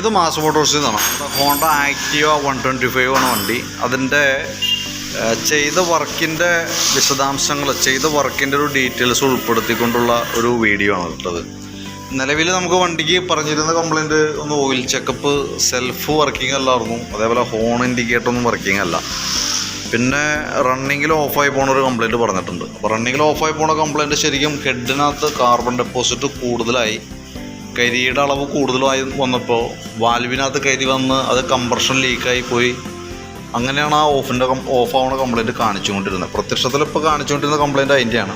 ഇത് മാസ് മോട്ടോഴ്സിൽ നിന്നാണ് Honda Activa one twenty five ആണ് വണ്ടി. അതിന്റെ ചെയ്ത വർക്കിന്റെ വിശദാംശങ്ങൾ ചെയ്ത വർക്കിന്റെ ഒരു ഡീറ്റെയിൽസ് ഉൾപ്പെടുത്തിക്കൊണ്ടുള്ള ഒരു വീഡിയോ ആണ് ഇട്ടത് നിലവിൽ നമുക്ക് വണ്ടിക്ക് പറഞ്ഞിരുന്ന കംപ്ലൈന്റ് ഒന്ന് ഓയിൽ ചെക്കപ്പ് സെൽഫ് വർക്കിംഗ് അല്ലായിരുന്നു. അതേപോലെ ഹോൺ ഇൻഡിക്കേറ്റർ ഒന്നും വർക്കിംഗ് അല്ല. പിന്നെ റണ്ണിങ്ങിൽ ഓഫായി പോണ ഒരു കംപ്ലൈന്റ് പറഞ്ഞിട്ടുണ്ട്. അപ്പോൾ റണ്ണിങ്ങിൽ ഓഫായി പോണ കംപ്ലൈന്റ് ശരിക്കും ഹെഡിനകത്ത് കാർബൺ ഡെപ്പോസിറ്റ് കൂടുതലായി. കരിയുടെ അളവ് കൂടുതലായി വന്നപ്പോൾ വാൽവിനകത്ത് കരി വന്ന് അത് കംപ്രഷൻ ലീക്കായി പോയി. അങ്ങനെയാണ് ആ ഓഫിന്റെ ഓഫ് ആവുന്ന കംപ്ലൈന്റ് കാണിച്ചുകൊണ്ടിരുന്നത്. പ്രത്യക്ഷത്തിൽ ഇപ്പോൾ കാണിച്ചുകൊണ്ടിരുന്ന കംപ്ലൈന്റ് അതിന്റെയാണ്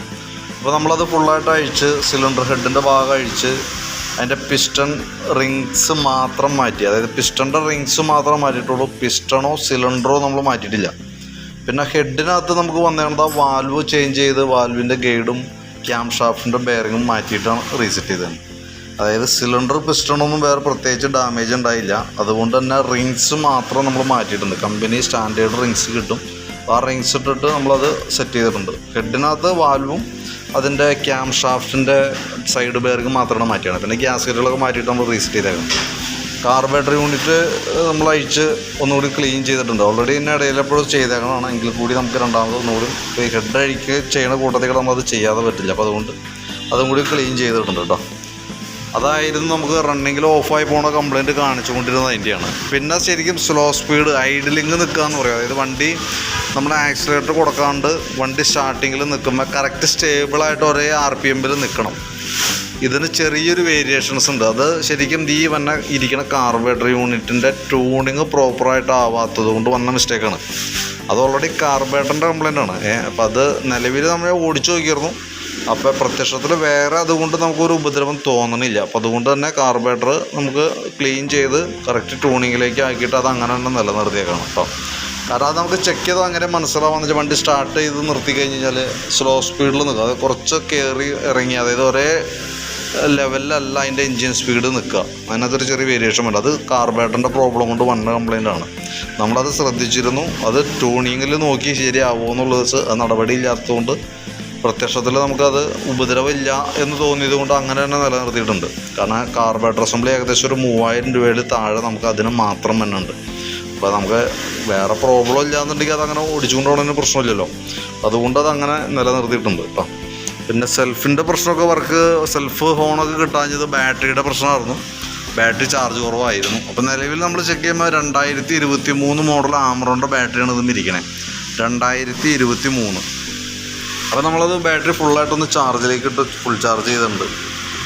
അപ്പോൾ നമ്മളത് ഫുള്ളായിട്ട് അഴിച്ച് സിലിണ്ടർ ഹെഡിന്റെ ഭാഗം അഴിച്ച് അതിന്റെ പിസ്റ്റൺ റിങ്സ് മാത്രം മാറ്റി. അതായത് പിസ്റ്റണിന്റെ റിങ്സ് മാത്രം മാറ്റിയിട്ടുള്ളൂ. പിസ്റ്റണോ സിലിണ്ടറോ നമ്മൾ മാറ്റിയിട്ടില്ല. പിന്നെ ഹെഡിനകത്ത് നമുക്ക് വന്നേണ്ടത് ആ വാൽവ് ചേഞ്ച് ചെയ്ത് വാൽവിന്റെ ഗൈഡും ക്യാം ഷാഫ്റ്റിന്റെ ബെയറിങ്ങും മാറ്റിയിട്ടാണ് റീസെറ്റ് ചെയ്തത്. അതായത് സിലിണ്ടർ പിസ്റ്റണൊന്നും വേറെ പ്രത്യേകിച്ച് ഡാമേജ് ഉണ്ടായില്ല. അതുകൊണ്ട് തന്നെ റിങ്സ് മാത്രം നമ്മൾ മാറ്റിയിട്ടുണ്ട്. കമ്പനി സ്റ്റാൻഡേർഡ് റിങ്സ് കിട്ടും. ആ റിങ്സ് ഇട്ടിട്ട് നമ്മളത് സെറ്റ് ചെയ്തിട്ടുണ്ട്. ഹെഡിനകത്ത് വാൽവും അതിന്റെ ക്യാം ഷാഫ്റ്റിന്റെ സൈഡ് ബെയറിങ് മാത്രമാണ് മാറ്റിയാണ് പിന്നെ ഗ്യാസ്കറ്റുകളൊക്കെ മാറ്റിയിട്ട് നമ്മൾ റീസെറ്റ് ചെയ്തേക്കണം. കാർബേറ്റർ യൂണിറ്റ് നമ്മൾ അഴിച്ച് ഒന്നുകൂടി ക്ലീൻ ചെയ്തിട്ടുണ്ട്. ഓൾറെഡി ഇതിന്റെ ഇടയിൽ എപ്പോഴും ചെയ്തേക്കണമാണ് എങ്കിൽ കൂടി നമുക്ക് രണ്ടാമത് ഒന്നുകൂടി ഹെഡ് അഴിക്ക് ചെയ്യുന്ന കൂട്ടത്തിൽ നമ്മളത് ചെയ്യാതെ പറ്റില്ല. അപ്പോൾ അതുകൊണ്ട് അതും കൂടി ക്ലീൻ ചെയ്തിട്ടുണ്ട് കേട്ടോ അതായിരുന്നു നമുക്ക് റണ്ണിങ്ങിൽ ഓഫായി പോണ കംപ്ലൈന്റ് കാണിച്ചുകൊണ്ടിരുന്നത് അതിന്റെയാണ് പിന്നെ ശരിക്കും സ്ലോ സ്പീഡ് ഐഡിലിങ് നിൽക്കുക എന്ന് അതായത് വണ്ടി നമ്മൾ ആക്സിലേറ്റർ കൊടുക്കാണ്ട് വണ്ടി സ്റ്റാർട്ടിങ്ങിൽ നിൽക്കുമ്പോൾ കറക്റ്റ് സ്റ്റേബിളായിട്ട് ഒരേ ആർ പി എമ്മിൽ നിൽക്കണം ഇതിന് ചെറിയൊരു വേരിയേഷൻസ് ഉണ്ട്. അത് ശരിക്കും ഈ വന്ന ഇരിക്കുന്ന കാർബേറ്റർ യൂണിറ്റിന്റെ ട്യൂണിങ് പ്രോപ്പറായിട്ട് ആവാത്തത് കൊണ്ട് വന്ന മിസ്റ്റേക്കാണ് അത് ഓൾറെഡി കാർബേറ്ററിന്റെ കംപ്ലൈന്റ് ആണ്. അപ്പോൾ അത് നിലവിൽ നമ്മൾ ഓടിച്ചു നോക്കിയിരുന്നു. അപ്പോൾ പ്രത്യക്ഷത്തിൽ വേറെ അതുകൊണ്ട് നമുക്കൊരു ഉപദ്രവം തോന്നണില്ല. അപ്പോൾ അതുകൊണ്ട് തന്നെ കാർബേറ്റർ നമുക്ക് ക്ലീൻ ചെയ്ത് കറക്റ്റ് ട്യൂണിങ്ങിലേക്ക് ആക്കിയിട്ട് അത് അങ്ങനെ തന്നെ നിലനിർത്തിയേക്കണം കേട്ടോ. കാരണം അത് നമുക്ക് ചെക്ക് ചെയ്താൽ അങ്ങനെ മനസ്സിലാവാന്ന് വെച്ചാൽ വണ്ടി സ്റ്റാർട്ട് ചെയ്ത് നിർത്തി കഴിഞ്ഞ് കഴിഞ്ഞാൽ സ്ലോ സ്പീഡിൽ നിൽക്കുക അത് കുറച്ച് കയറി ഇറങ്ങി അതായത് ഒരേ ലെവലിലല്ല അതിന്റെ എൻജിൻ സ്പീഡ് നിൽക്കുക. അതിനകത്തൊരു ചെറിയ വേരിയേഷൻ വരും അത് കാർബേറ്ററിന്റെ പ്രോബ്ലം കൊണ്ട് വന്ന കംപ്ലൈന്റ് ആണ്. നമ്മളത് ശ്രദ്ധിച്ചിരുന്നു. അത് ട്യൂണിങ്ങിൽ നോക്കി ശരിയാവുമോ എന്നുള്ളത് നടപടി നടപടിയില്ലാത്തതുകൊണ്ട് പ്രത്യക്ഷത്തിൽ നമുക്കത് ഉപദ്രവമില്ല എന്ന് തോന്നിയത് കൊണ്ട് അങ്ങനെ തന്നെ നിലനിർത്തിയിട്ടുണ്ട്. കാരണം കാർബേറ്റർ അസംബ്ലി ഏകദേശം ഒരു മൂവായിരം രൂപയിൽ താഴെ നമുക്ക് അതിന് മാത്രം തന്നെ ഉണ്ട്. അപ്പോൾ നമുക്ക് വേറെ പ്രോബ്ലം ഇല്ലാന്നുണ്ടെങ്കിൽ അതങ്ങനെ ഓടിച്ചുകൊണ്ട് പോകണതിന് പ്രശ്നമില്ലല്ലോ. അതുകൊണ്ട് അത് അങ്ങനെ നിലനിർത്തിയിട്ടുണ്ട് കേട്ടോ പിന്നെ സെൽഫിന്റെ പ്രശ്നമൊക്കെ വർക്ക് സെൽഫ് ഹോണൊക്കെ കിട്ടാഞ്ഞത് ബാറ്ററിയുടെ പ്രശ്നമായിരുന്നു. ബാറ്ററി ചാർജ് കുറവായിരുന്നു. അപ്പോൾ നിലവിൽ നമ്മൾ ചെക്ക് ചെയ്യുമ്പോൾ രണ്ടായിരത്തി ഇരുപത്തി മൂന്ന് മോഡൽ ആമറോണിന്റെ ബാറ്ററിയാണ് ഇതിന് ഇരിക്കണേ. രണ്ടായിരത്തി ഇരുപത്തി മൂന്ന് അപ്പോൾ നമ്മളത് ബാറ്ററി ഫുള്ളായിട്ടൊന്ന് ചാർജിലേക്ക് ഇട്ട് ഫുൾ ചാർജ് ചെയ്തിട്ടുണ്ട്.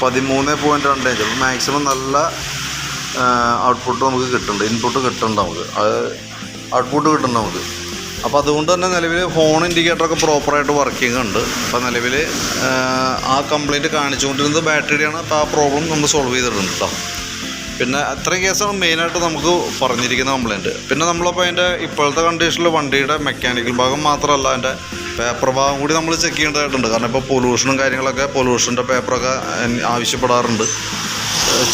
പതിമൂന്ന് പോയിന്റ് രണ്ട് അഞ്ച് അപ്പോൾ മാക്സിമം നല്ല ഔട്ട്പുട്ട് നമുക്ക് കിട്ടുന്നുണ്ട് ഇൻപുട്ട് കിട്ടുന്നുണ്ട് നമുക്ക്. അത് ഔട്ട്പുട്ട് കിട്ടുന്നുണ്ട് നമുക്ക്. അപ്പോൾ അതുകൊണ്ട് തന്നെ നിലവിൽ ഹോൺ ഇൻഡിക്കേറ്ററൊക്കെ പ്രോപ്പറായിട്ട് വർക്കിംഗ് ഉണ്ട്. അപ്പോൾ നിലവിൽ ആ കംപ്ലൈന്റ് കാണിച്ചുകൊണ്ടിരുന്നത് ബാറ്ററിയുടെയാണ്. അപ്പോൾ ആ പ്രോബ്ലം നമ്മൾ സോൾവ് ചെയ്തിട്ടുണ്ട് കേട്ടോ പിന്നെ അത്രയും കേസാണ് മെയിനായിട്ട് നമുക്ക് പറഞ്ഞിരിക്കുന്ന കംപ്ലയിന്റ് പിന്നെ നമ്മളപ്പോൾ അതിന്റെ ഇപ്പോഴത്തെ കണ്ടീഷനിൽ വണ്ടിയുടെ മെക്കാനിക്കൽ ഭാഗം മാത്രമല്ല അതിന്റെ പേപ്പർ കൂടി നമ്മൾ ചെക്ക് ചെയ്യേണ്ടതായിട്ടുണ്ട്. കാരണം ഇപ്പോൾ പൊല്യൂഷനും കാര്യങ്ങളൊക്കെ പൊല്യൂഷന്റെ പേപ്പറൊക്കെ ആവശ്യപ്പെടാറുണ്ട്.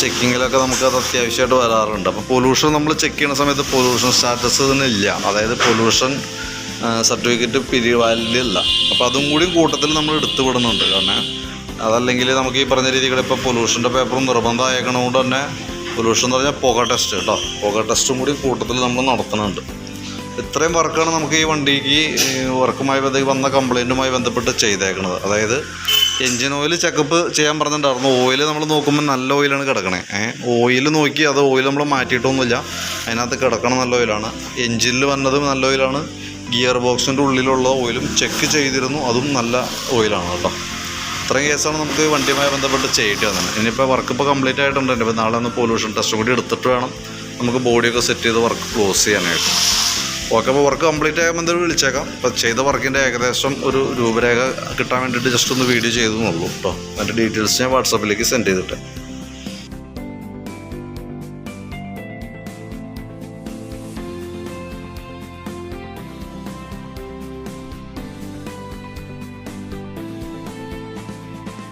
ചെക്കിങ്ങിലൊക്കെ നമുക്ക് അത് അത്യാവശ്യമായിട്ട് വരാറുണ്ട്. അപ്പോൾ പൊല്യൂഷൻ നമ്മൾ ചെക്ക് ചെയ്യുന്ന സമയത്ത് പൊല്യൂഷൻ സ്റ്റാറ്റസ് തന്നെ ഇല്ല. അതായത് പൊല്യൂഷൻ സർട്ടിഫിക്കറ്റ് പിരിവാലില്ല അപ്പോൾ അതും കൂടി കൂട്ടത്തിൽ നമ്മൾ എടുത്തു വിടുന്നുണ്ട് കാരണം അതല്ലെങ്കിൽ നമുക്ക് ഈ പറഞ്ഞ രീതികൾ ഇപ്പോൾ പൊല്യൂഷന്റെ പേപ്പറും നിർബന്ധമായേക്കണതുകൊണ്ട് തന്നെ പൊല്യൂഷൻ എന്ന് പറഞ്ഞാൽ പുക ടെസ്റ്റ് കേട്ടോ. പുക ടെസ്റ്റും കൂടി കൂട്ടത്തിൽ നമ്മൾ നടത്തുന്നുണ്ട്. ഇത്രയും വർക്കാണ് നമുക്ക് ഈ വണ്ടിക്ക് വർക്കുമായി ബന്ധ വന്ന കംപ്ലൈന്റുമായി ബന്ധപ്പെട്ട് ചെയ്തേക്കുന്നത് അതായത് എൻജിൻ ഓയിൽ ചെക്കപ്പ് ചെയ്യാൻ പറഞ്ഞിട്ടുണ്ടായിരുന്നു. ഓയിൽ നമ്മൾ നോക്കുമ്പോൾ നല്ല ഓയിലാണ് കിടക്കണേ. ഓയിൽ നോക്കി അത് ഓയിൽ നമ്മൾ മാറ്റിയിട്ടൊന്നുമില്ല. അതിനകത്ത് കിടക്കണ നല്ല ഓയിലാണ് എൻജിനിൽ വന്നതും നല്ല ഓയിലാണ് ഗിയർ ബോക്സിന്റെ ഉള്ളിലുള്ള ഓയിലും ചെക്ക് ചെയ്തിരുന്നു. അതും നല്ല ഓയിലാണ് കേട്ടോ. ഇത്രയും കേസാണ് നമുക്ക് വണ്ടിയുമായി ബന്ധപ്പെട്ട് ചെയ്യേണ്ടി വന്നത്. ഇനിയിപ്പോൾ വർക്ക് ഇപ്പോൾ കംപ്ലീറ്റ് ആയിട്ടുണ്ട്. ഇപ്പോൾ നാളെ ഒന്ന് പൊല്യൂഷൻ ടെസ്റ്റ് കൂടി എടുത്തിട്ട് വേണം നമുക്ക് ബോഡിയൊക്കെ സെറ്റ് ചെയ്ത് വർക്ക് ക്ലോസ് ചെയ്യാനായിട്ട്. ഓക്കെ അപ്പോൾ വർക്ക് കംപ്ലീറ്റ് ആകുമ്പോൾ എന്തായാലും വിളിച്ചേക്കാം. അപ്പോൾ ചെയ്ത വർക്കിന്റെ ഏകദേശം ഒരു രൂപരേഖ കിട്ടാൻ വേണ്ടിയിട്ട് ജസ്റ്റ് ഒന്ന് വീഡിയോ ചെയ്തു എന്നുള്ളൂ കേട്ടോ അതിന്റെ ഡീറ്റെയിൽസ് ഞാൻ വാട്സാപ്പിലേക്ക് സെൻഡ് ചെയ്തിട്ട്.